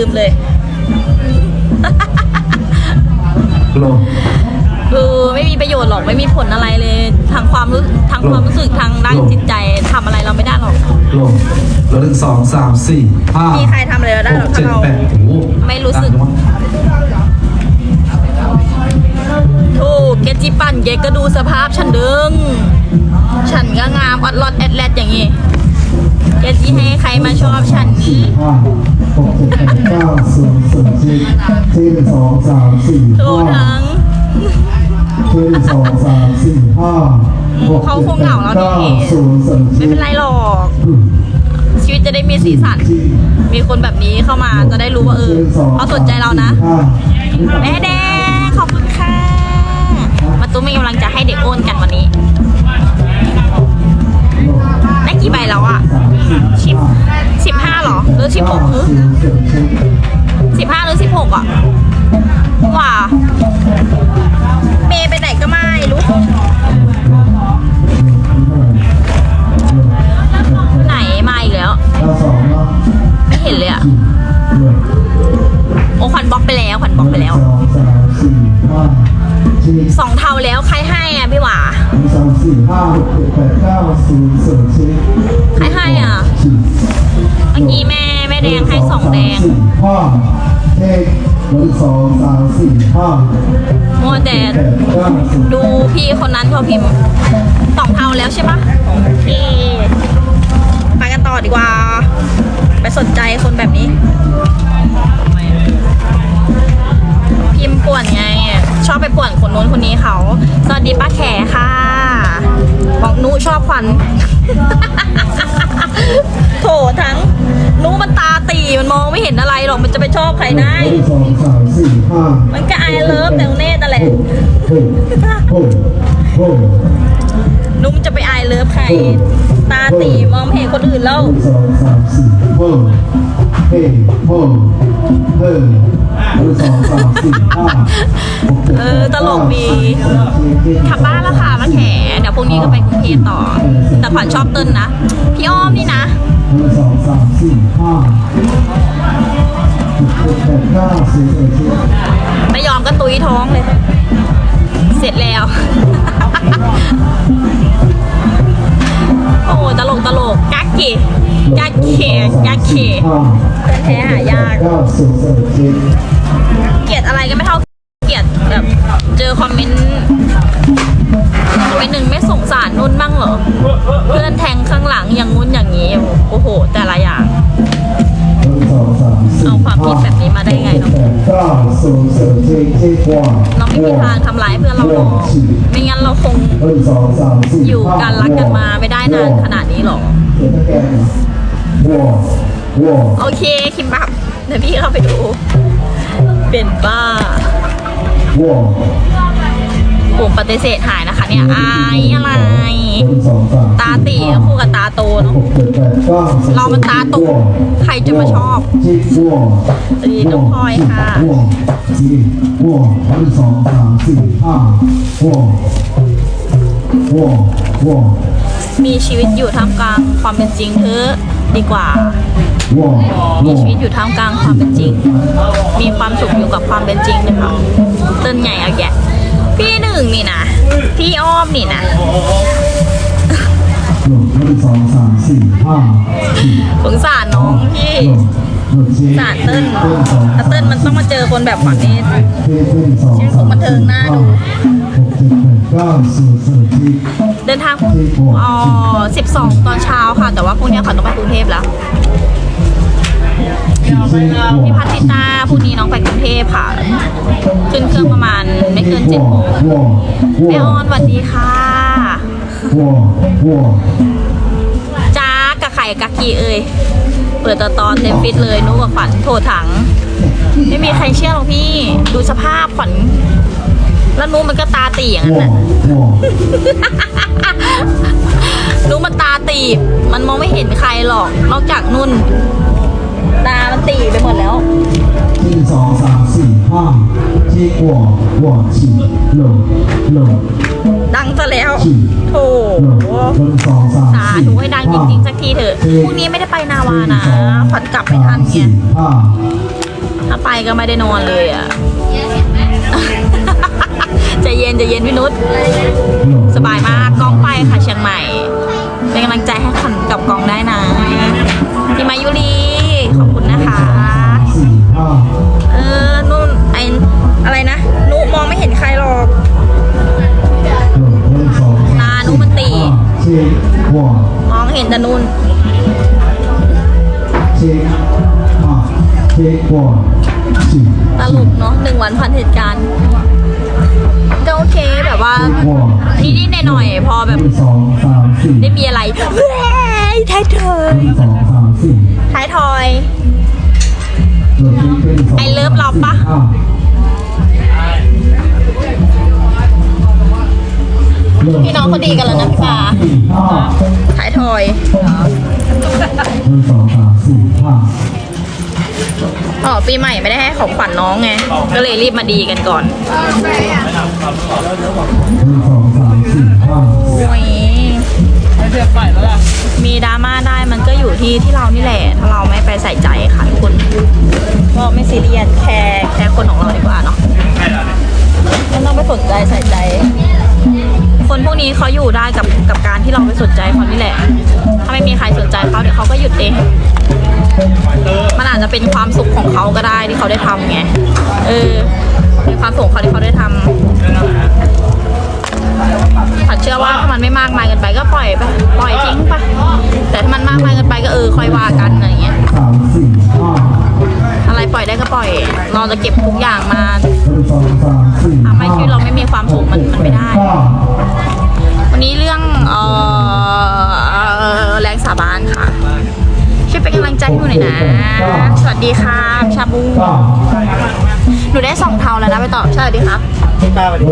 ลืมเลยลงคือไม่มีประโยชน์หรอกไม่มีผลอะไรเลยทางความรู้ทางความรู้สึกทางด้านจิตใจทำอะไรเราไม่ได้หรอกลงแล้วหนึ่งสองสามสี่ห้ามีใครทำอะไรเราได้หรอกเจ็ถ้าดเราแปดโอ้โหไม่รู้สึกดังจังวะถูกเกจิปั่นเกก็ดูสภาพฉันดึง ฉันก็งามอดลอดแอดแลดอย่างงี้ เกจิให้ใครมาชอบฉันสี่ห้าหกเจ็ดแปดเก้าศูนย์ศูนย์สี่ที่หนึ่งสองสามสี่ถูห้ากทั้งที่หนึ่งสองสามสี่ห้าหกเขาคงเหงาแล้วนี่เก้าศูนย์ศูนย์ไม่เป็นไรหรอก ชีวิตจะได้มีสีสัน มีคนแบบนี้เข้ามาจะได้รู้ว่าเออเขาสนใจเรานะ แม่แดงขอบคุณค่ะ มาตุ้มมีกำลังจะให้เด็กโอนกันวันนี้ ได้กี่ใบแล้วอะสิ บสิบห้าหรอ หรือสิบหกสิบห้าหรือสิบหกอะว่าเมย์ไปไหน แล้วใครให้อะพี่หว่าหนึ่งสองสี่ห้าหกเจ็ดแปดเก้าศูนย์ศูนย์สี่ใครให้อะเมื่อกี้แม่แม่แดงให้สองแดงสี่ห้าเท่หนึ่งสองสามสี่ห้ามัวแต่แปดเก้าสิบดูพี่คนนั้นเขาพิมพ์สองเท่าแล้วใช่ปะโอเคไปกันต่อดีกว่า ไปสนใจ วัสดีป้าแขค่ะ บอกนุชอบขวัญโถทั้งนุมันตาตีมันมองไม่เห็นอะไรหรอกมันจะไปชอบใครได้หนึ่งสองสามสี่ห้ามันก็ไอเลิฟแต่เนตนั่นแหละโอ้โหโอ้โห นุ่มจะไปไอเลิฟใคร ตาตีมองไม่เห็นคนอื่นแล้วหนึ่งสองสามสี่โอ้เฮ้โอ้เฮ้หนึ่งสองสามสี่ห้าเออตลกดีแปดเก้าสิบกลับบ้านแล้วค่ะมาแขเดี๋ยวพรุ่งนี้ก็ไปกรุงเทพต่อ แต่ขวัญชอบเต้นนะ พี่อ้อมนี่นะหนึ่งสองสามสี่ห้าหกเจ็ดแปดเก้าสิบเอ็ดไม่ยอมก็ตุยท้องเลย เสร็จแล้ว กกักกี่กักเขกักเขห้าเพื่อนแท้หายากเกลียดอะไรก็ไม่เท่าเกลียดแบบเจอคอมเมนต์คอมเมนต์หนึ่งไม่สงสารนุ่นบ้างเหรอ เพื่อนแทงข้างหลังอย่างงุ้นอย่างนี้ โอ้โห แต่ละอย่างเอาความคิดแบบนี้มาได้ไงเนอะเราไม่มีทางทำร้ายเพื่อนเราหรอกไม่งั้นเราคงอยู่กันรักกันมาไม่ได้นานขนาดนี้หรอก เขียนตะแกรงวัววัวโอเคคิมบับเดี๋ยวพี่เข้าไปดู เป็นบ้าวัวผมปฏิเสธหายนะคะ เนี่ยอายอะไรตาตีคู่กับตาโตเนาะเรามันตาตุกใครจะมาชอบจีวัวเอ้ยน้องพลอยค่ะวัวจีวัวหนึ่งสองสามสี่ห้าวัววัววัว มีชีวิตอยู่ท่ามกลางความเป็นจริงเถอะดีกว่าวัวมีชีวิตอยู่ท่ามกลางความเป็นจริง มีความสุขอยู่กับความเป็นจริงนะคะเต้นใหญ่เอาแยะพี่หนึ่งนี่นะพี่อ้อมนี่นะหนึ่งหนึ่งสองสามสี่ห้าสี่สงสารน้องพี่หนึ่งจีสารเติ้ลถ้าเติ้ลมันต้องมาเจอคนแบบฝันนี้ที่หนึ่งสองชื่อของบันเทิงน่าดูหก เจ็ดแปดเก้าสิบสิบที่เดินทางอ๋อ12 ตอนเช้าค่ะ แต่ว่าพรุ่งนี้ขาต้องไปกรุงเทพแล้วพี่พัทิตาพรุ่งนี้น้องไปกรุงเทพค่ะ ขึ้นเครื่องประมาณไม่เกิน7โมงแม่ออนสวัสดีค่ะจ้ากับไข่กักกี้เอ่ยเปิดตอนตอนเต็มฟิตเลยนุกกับขวัญโทรถัง ไม่มีใครเชื่อหรอกพี่ ดูสภาพขวัญ แล้วนุมันก็ตาตีอย่างนั้นวัวน่ะวัวนุมันตาตีบ มันมองไม่เห็นใครหรอก นอกจากนุ่น ตา มันตีไปหมดแล้วหนึ่งสองสามสี่ห้าที่วัววัวฉี่หลงหลงดังซะแล้วฉี่โถหนึ่งหนึ่งสองสามสาสี่ธุให้ดังจริงๆสักทีเถอะ พรุ่งนี้ไม่ได้ไปนาวานะขวัญกลับไม่ทันไงสี่ห้าถ้าไปก็ไม่ได้นอนเลยอะ ใจะเย็นใจะเย็นพี่นุชสบายมากกองไปค่ะเชียงใหม่ เป็นกำลังใจให้ขันกับกองได้นะพี่มายุรีขอบคุณนะคะเออนู่นไออะไรนะนุมองไม่เห็นใครหรอกนานุมันตีมองเห็นแต่นู่นตลกเนาะหนึ่งวันพันเหตุการณ์ เคแบบว่าเช็ควอนนิดๆหน่อยๆพอแบบหนึ่งสองสามสี่ได้มีอะไรเฮ้ยท้ายเธอหนึ่งสองสามสี่ท้ายทอยหนึ่งเป็นสองไอ้เลิฟเราปะห้าพี่น้องเขาดีกันแล้วนะพี่ปาสี่ห้าท้ายทอยหนึ่งสองสามสี่ห้า อ๋อปีใหม่ไม่ได้ให้ของขวัญน้องไง ก็เลยรีบมาดีกันก่อนหนึ่งสองสามสี่ห้าโอ้ยมีดราม่าได้มันก็อยู่ที่ที่เรานี่แหละ ถ้าเราไม่ไปใส่ใจค่ะทุกคนก็ไม่ซีเรียสแค่แค่คนของเราดีกว่าเนาะไม่ต้องไปสนใจใส่ใจ คนพวกนี้เขาอยู่ได้กับกับการที่เราไปสนใจเขานี่แหละ ถ้าไม่มีใครสนใจเขาเดี๋ยวเขาก็หยุดเอง มันอาจจะเป็นความสุขของเขาก็ได้ที่เขาได้ทำไง เออเป็นความสุขของเขาที่เขาได้ทำผัดเชื่อว่าถ้ามันไม่มากมายเกินไปก็ปล่อยไปปล่อยทิ้งไปแต่ถ้ามันมากมายเกินไปก็เออค่อยว่ากันอะไรเงี้ยอะไรปล่อยได้ก็ปล่อยเราจะเก็บทุกอย่างมาทำให้ชีวิตเราไม่มีความสุขมันมันไม่ได้ ดีค่ะชาบูหนูได้สองเท่าแล้วนะไปต่อใช่ดีครับ ตาไปดู